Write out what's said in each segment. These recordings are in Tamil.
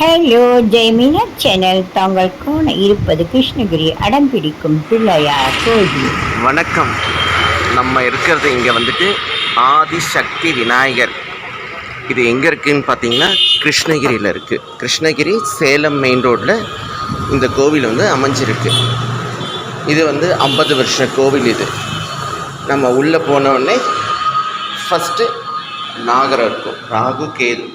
ஹலோ ஜெய்மினா சேனல் தாங்கள் காண இருப்பது கிருஷ்ணகிரி அடம்பிடிக்கும் பிள்ளையார் கோயில். வணக்கம். நம்ம இருக்கிறது இங்கே வந்துட்டு ஆதிசக்தி விநாயகர். இது எங்கே இருக்குதுன்னு பார்த்தீங்கன்னா கிருஷ்ணகிரியில் இருக்குது கிருஷ்ணகிரி சேலம் மெயின் ரோட்டில் இந்த கோவில் வந்து அமைஞ்சிருக்கு. இது வந்து ஐம்பது வருஷ கோவில் இது. நம்ம உள்ளே போனோடனே ஃபஸ்ட்டு நாகரம் இருக்கும். ராகு கேது.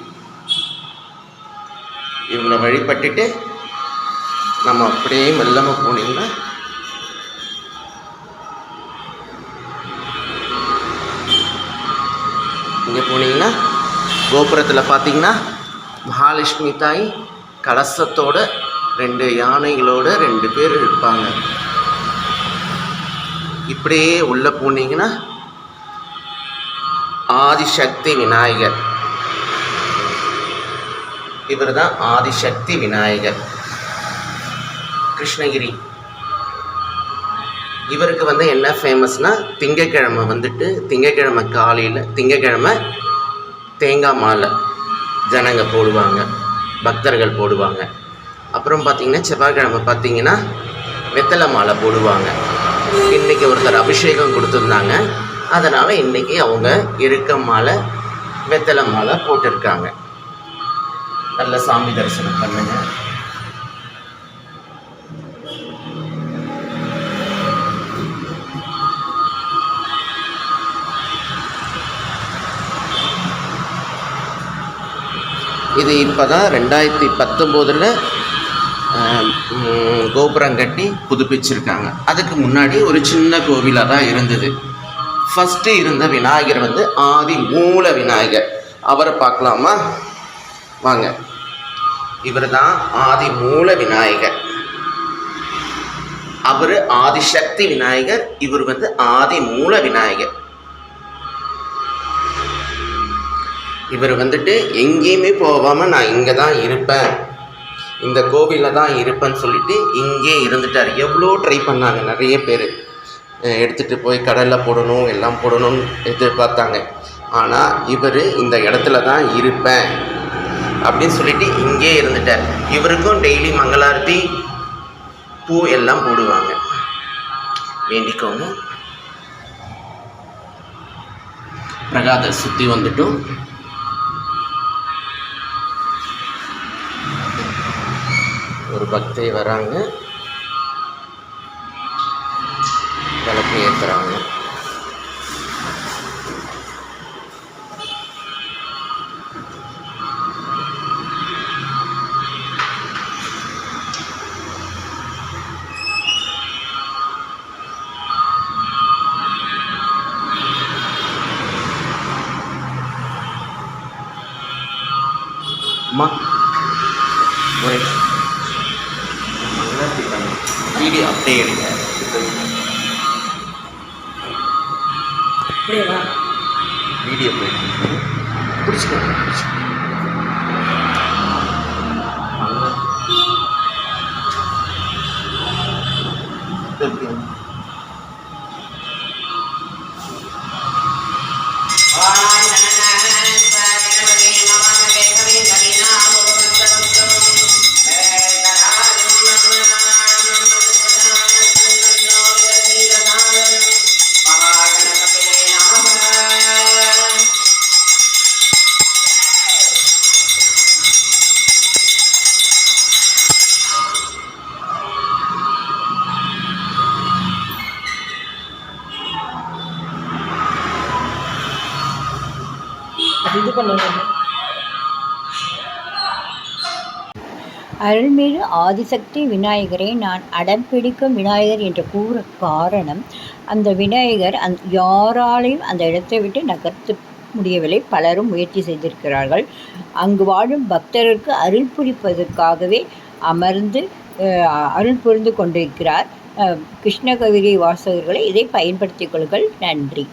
இவங்களை வழிபட்டுட்டு நம்ம அப்படியே மெல்லமாக போனீங்கன்னா இங்கே போனீங்கன்னா கோபுரத்தில் பார்த்தீங்கன்னா மகாலட்சுமி தாய் கலசத்தோட ரெண்டு யானைகளோட ரெண்டு பேர் இருப்பாங்க. இப்படியே உள்ளே போனீங்கன்னா ஆதிசக்தி விநாயகர். இவர் தான் ஆதிசக்தி விநாயகர். கிருஷ்ணகிரி. இவருக்கு வந்து என்ன ஃபேமஸ்னால் திங்கக்கிழமை வந்துட்டு திங்கக்கிழமை காலையில் திங்கக்கிழமை தேங்காய் மாலை ஜனங்க போடுவாங்க பக்தர்கள் போடுவாங்க. அப்புறம் பார்த்திங்கன்னா செவ்வாய்க்கிழமை பார்த்திங்கன்னா வெத்தலை மாலை போடுவாங்க. இன்றைக்கி ஒருத்தர் அபிஷேகம் கொடுத்துருந்தாங்க. அதனால் இன்றைக்கி அவங்க இருக்க மாலை வெத்தலை மாலை போட்டிருக்காங்க. நல்ல சாமி தரிசனம் பண்ணுங்க. இது இப்போ தான் ரெண்டாயிரத்தி பத்தொம்போதில் கோபுரம் கட்டி புதுப்பிச்சிருக்காங்க. அதுக்கு முன்னாடி ஒரு சின்ன கோவிலாக தான் இருந்தது. ஃபஸ்ட்டு இருந்த விநாயகர் வந்து ஆதி மூல விநாயகர். அவரை பார்க்கலாமா? வாங்க. இவர் தான் ஆதி மூல விநாயகர். அவர் ஆதிசக்தி விநாயகர் இவர் வந்து ஆதி மூல விநாயகர். இவர் வந்துட்டு எங்கேயுமே போகாமல் நான் இங்கே தான் இருப்பேன். இந்த கோவிலில் தான் இருப்பேன்னு சொல்லிட்டு இங்கே இருந்துட்டார். எவ்வளோ ட்ரை பண்ணாங்க நிறைய பேர். எடுத்துகிட்டு போய் கடலில் போடணும் எல்லாம் போடணும்னு எதிர்பார்த்தாங்க. ஆனால் இவர் இந்த இடத்துல தான் இருப்பேன். அப்படின்னு சொல்லிட்டு இங்கே இருந்துட்டார். இவருக்கும் டெய்லி மங்களாரத்தி பூ எல்லாம் போடுவாங்க. வேண்டிக்கோங்க. பிரகாத சுற்றி வந்துட்டும். ஒரு பக்தை வராங்க. விளக்கு ஏற்றுறாங்க அம்மா ஒரே வீடியோ அப்படியே எடுங்க வீடியோ போயிட்டு பிடிச்சிக்கோங்க பிடிச்சிக்கோங்க இது பண்ணுங்க அருள்மிகு ஆதிசக்தி விநாயகரை நான் அடம்பிடிக்கும் விநாயகர் என்று கூற காரணம் அந்த விநாயகர் அந் யாராலையும் அந்த இடத்தை விட்டு நகர்த்த முடியவில்லை. பலரும் முயற்சி செய்திருக்கிறார்கள். அங்கு வாழும் பக்தருக்கு அருள் புரிப்பதற்காகவே அமர்ந்து அருள் புரிந்து கொண்டிருக்கிறார் கிருஷ்ணகவிரி வாசகர்களை. இதை பயன்படுத்திக் கொள்ளுங்கள். நன்றி.